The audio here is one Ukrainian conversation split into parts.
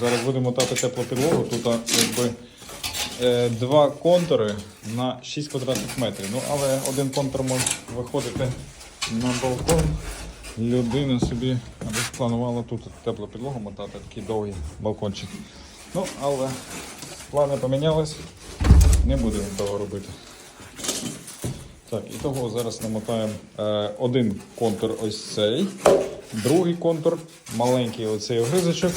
Зараз будемо мотати теплу підлогу. Тут якби е, два контури на 6 квадратних метрів. Ну, але один контур може виходити на балкон. Людина собі або спланувала тут теплу підлогу мотати, такий довгий балкончик. Ну, але плани помінялись, не будемо того робити. Так, і того зараз намотаємо е, один контур ось цей, другий контур, маленький оцей огризочок.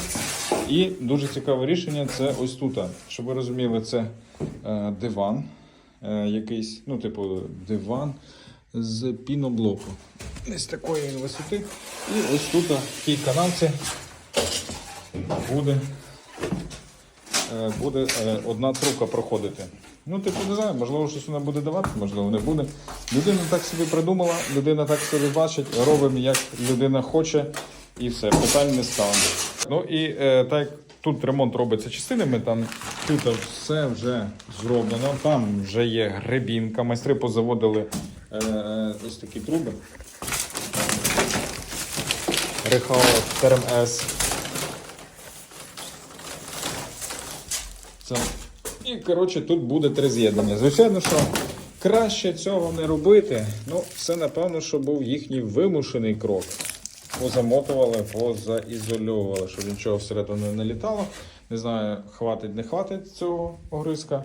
І дуже цікаве рішення це ось тут. Щоб ви розуміли, це е, диван, е, якийсь, ну, типу, диван з піноблоку. Ось такої висоти. І ось тут, в тій канавці, буде е, буде е, одна трубка проходити. Ну, типу, не знаю, можливо, щось вона буде давати, можливо, не буде. Людина так собі придумала, людина так собі бачить, робимо, як людина хоче, і все, питань не стане. Ну і е, так як тут ремонт робиться частинами, там тут все вже зроблено, там вже є гребінка, майстри позаводили е, ось такі труби. Рехао Терм С. Це. І, коротше, тут буде три з'єднання. Звичайно, що краще цього не робити. Ну, це, напевно, що був їхній вимушений крок. Позамотували, позаізольовували, щоб нічого всередину не літало. Не знаю, хватить, не хватить цього огризка.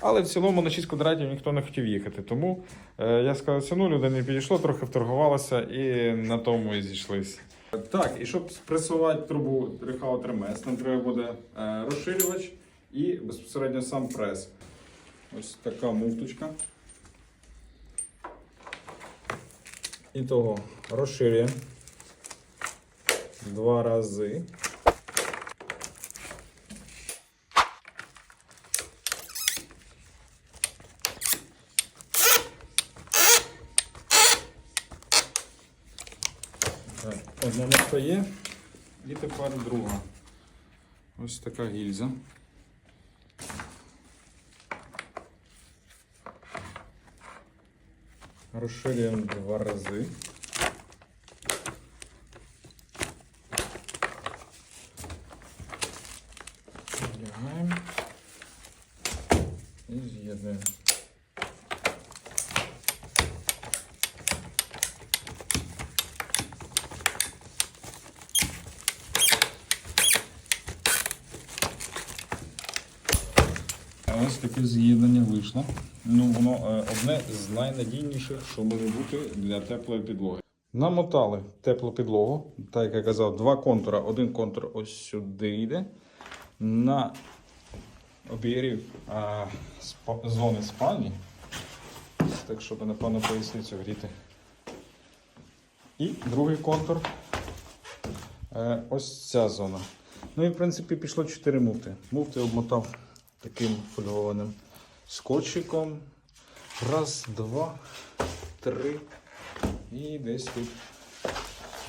Але в цілому на 6 квадратів ніхто не хотів їхати. Тому е, я сказав ціну, людина підійшло, трохи вторгувалася і на тому і зійшлися. Так, і щоб спресувати трубу Рехау 3 нам треба буде е, розширювач і безпосередньо сам прес. Ось така муфточка. І того розширюємо два рази. Так, одна муфта є. І тепер друга. Ось така гільза. Розширюємо два рази. І з'єднуємо. Ось таке з'єднання вийшло. Ну, воно е, одне з найнадійніших, що може бути для теплої підлоги. Намотали теплу підлогу, так як я казав, два контура. Один контур ось сюди йде. На обігрів а, спа- зони спальні. Так, щоб, напевно, поясницю гріти. І другий контур. Е, ось ця зона. Ну і в принципі пішло 4 муфти. Муфти обмотав таким фольгованим скотчиком. Раз, два, три. І десь тут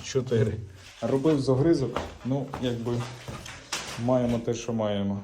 чотири. Робив з огризок, ну, якби маємо те, що маємо.